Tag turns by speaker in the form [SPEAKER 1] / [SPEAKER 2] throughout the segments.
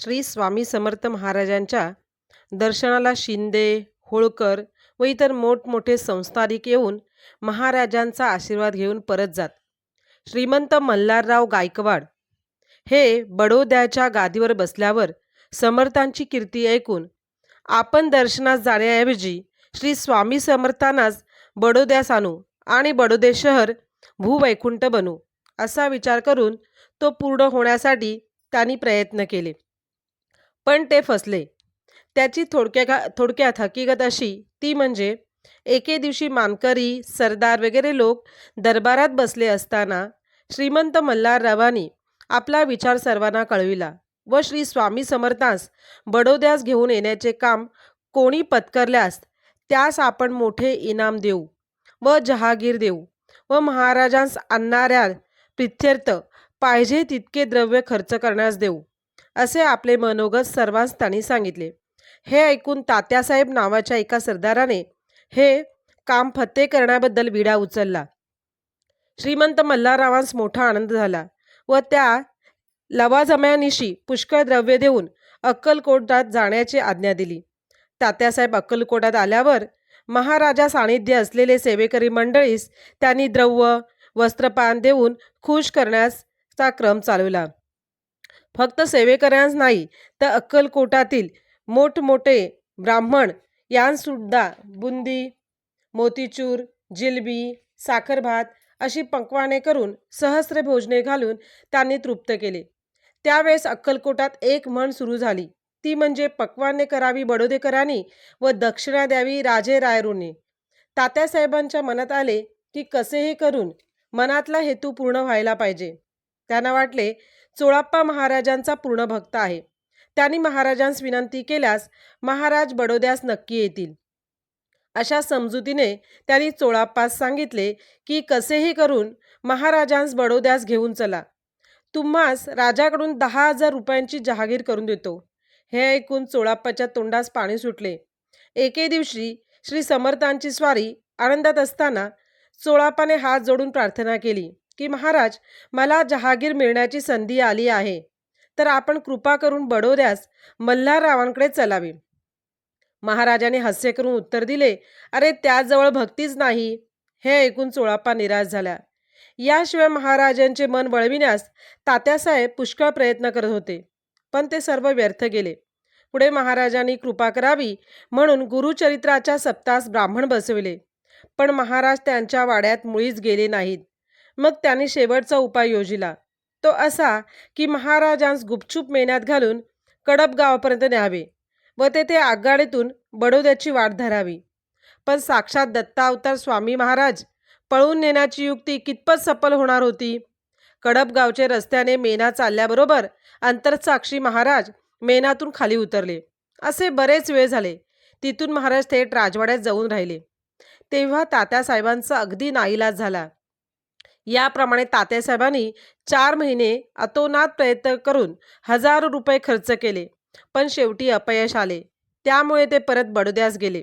[SPEAKER 1] श्री स्वामी समर्थ महाराजांच्या दर्शनाला शिंदे होळकर व इतर मोठमोठे संस्थानिक येऊन महाराजांचा आशीर्वाद घेऊन परत जात. श्रीमंत मल्हारराव गायकवाड हे बडोद्याच्या गादीवर बसल्यावर समर्थांची कीर्ती ऐकून आपण दर्शनास जाण्याऐवजी श्री स्वामी समर्थांनाच बडोद्यास आणू आणि बडोदे शहर भूवैकुंठ बनू असा विचार करून तो पूर्ण होण्यासाठी त्यांनी प्रयत्न केले. पण ते फसले. त्याची थोडक्या थोडक्यात हकीकत अशी ती म्हणजे एके दिवशी मानकरी सरदार वगैरे लोक दरबारात बसले असताना श्रीमंत मल्हाररावांनी आपला विचार सर्वांना कळविला व श्री स्वामी समर्थांस बडोद्यास घेऊन येण्याचे काम कोणी पत्करल्यास त्यास आपण मोठे इनाम देऊ व जहागीर देऊ व महाराजांस आणणाऱ्या प्रित्यर्थ पाहिजे तितके द्रव्य खर्च करण्यास देऊ. असे आपले मनोगत सर्वांस त्यांनी सांगितले. हे ऐकून तात्यासाहेब नावाच्या एका सरदाराने हे काम फत्ते करण्याबद्दल विडा उचलला. श्रीमंत मल्हाररावांस मोठा आनंद झाला व त्या लवाजम्यानिशी पुष्कळ द्रव्य देऊन अक्कलकोटात जाण्याची आज्ञा दिली. तात्यासाहेब अक्कलकोटात आल्यावर महाराजा सानिध्य असलेले सेवेकरी मंडळीस त्यांनी द्रव्य वस्त्रपान देऊन खुश करण्याचा क्रम चालवला. फक्त सेवेकऱ्यांस नाही तर अक्कलकोटातील मोठमोठे ब्राह्मण यांसुद्धा बुंदी मोतीचूर जिलबी साखरभात अशी पक्वाने करून सहस्र भोजने घालून त्यांनी तृप्त केले. त्यावेळेस अक्कलकोटात एक म्हण सुरू झाली. ती म्हणजे पक्वाने करावी बडोदेकरांनी व दक्षिणा द्यावी राजे रायरूंनी. तात्यासाहेबांच्या मनात आले की कसेही करून मनातला हेतू पूर्ण व्हायला पाहिजे. त्यांना वाटले चोळाप्पा महाराजांचा पूर्ण भक्त आहे. त्यांनी महाराजांस विनंती केल्यास महाराज बडोद्यास नक्की येतील. अशा समजुतीने त्यांनी चोळाप्पास सांगितले की कसेही करून महाराजांस बडोद्यास घेऊन चला. तुम्हास राजाकडून दहा हजार रुपयांची जहागीर करून देतो. हे ऐकून चोळाप्पाच्या तोंडास पाणी सुटले. एके दिवशी श्री समर्थांची स्वारी आनंदात असताना चोळाप्पाने हात जोडून प्रार्थना केली. की महाराज मला जहागीर मिळण्याची संधी आली आहे. तर आपण कृपा करून बडोद्यास मल्हाररावांकडे चलावी. महाराजाने हास्य करून उत्तर दिले अरे त्याजवळ भक्तीच नाही. हे ऐकून चोळाप्पा निराश झाला याशिवाय महाराजांचे मन वळविण्यास तात्यासाहेब पुष्कळ प्रयत्न करत होते पण ते सर्व व्यर्थ गेले. पुढे महाराजांनी कृपा करावी म्हणून गुरुचरित्राच्या सप्तास ब्राह्मण बसविले पण महाराज त्यांच्या वाड्यात मुळीच गेले नाहीत. मग त्यांनी शेवटचा उपाय योजिला. तो असा की महाराजांस गुपचूप मेन्यात घालून कडप गावापर्यंत न्यावे व तेथे आगगाडीतून बडोद्याची वाट धरावी. पण साक्षात दत्तावतार स्वामी महाराज पळून नेण्याची युक्ती कितपत सफल होणार होती? कडपगावचे रस्त्याने मेना चालल्याबरोबर अंतरसाक्षी महाराज मेनातून खाली उतरले. असे बरेच वेळ झाले. तिथून महाराज थेट राजवाड्यात जाऊन राहिले. तेव्हा तात्यासाहेबांचा अगदी नाईलाज झाला. याप्रमाणे तात्यासाहेबांनी चार महिने अतोनात प्रयत्न करून हजारो रुपये खर्च केले पण शेवटी अपयश आले. त्यामुळे ते परत बडोद्यास गेले.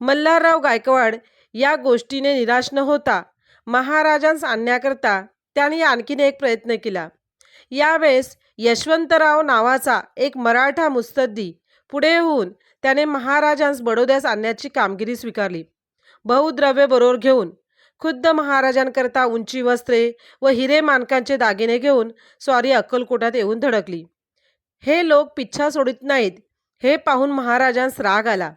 [SPEAKER 1] मल्हारराव गायकवाड या गोष्टीने निराश न होता महाराजांस आणण्याकरता त्यांनी आणखीन एक प्रयत्न केला. यावेळेस यशवंतराव नावाचा एक मराठा मुस्तद्दी पुढे होऊन त्याने महाराजांस बडोद्यास आणण्याची कामगिरी स्वीकारली. बहुद्रव्य बरोबर घेऊन खुद्द महाराजांकरता उंची वस्त्रे व हिरे मानकांचे दागिने घेऊन स्वारी अक्कलकोटात येऊन धडकली. हे लोक पिच्छा सोडित नाहीत हे पाहून महाराजांस राग आला.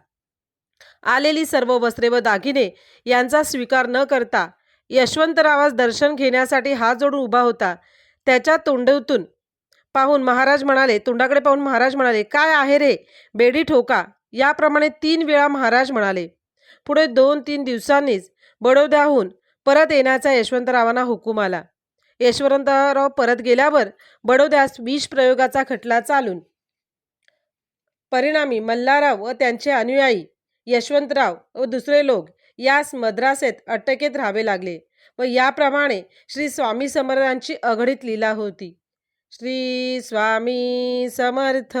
[SPEAKER 1] आलेली सर्व वस्त्रे व दागिने यांचा स्वीकार न करता यशवंतरावास दर्शन घेण्यासाठी हात जोडून उभा होता. त्याच्या तोंडातून पाहून महाराज म्हणाले तोंडाकडे पाहून महाराज म्हणाले काय आहे रे? बेडी ठोका. याप्रमाणे तीन वेळा महाराज म्हणाले. पुढे दोन तीन दिवसांनीच बडोद्याहून परत येण्याचा यशवंतरावांना हुकूम आला. यशवंतराव परत गेल्यावर बडोद्यास विष प्रयोगाचा खटला चालून परिणामी मल्हारराव व त्यांचे अनुयायी यशवंतराव व दुसरे लोक यास मद्रासेत अटकेत राहावे लागले व याप्रमाणे श्री स्वामी समर्थांची अघडीत लीला होती. श्री स्वामी समर्थ!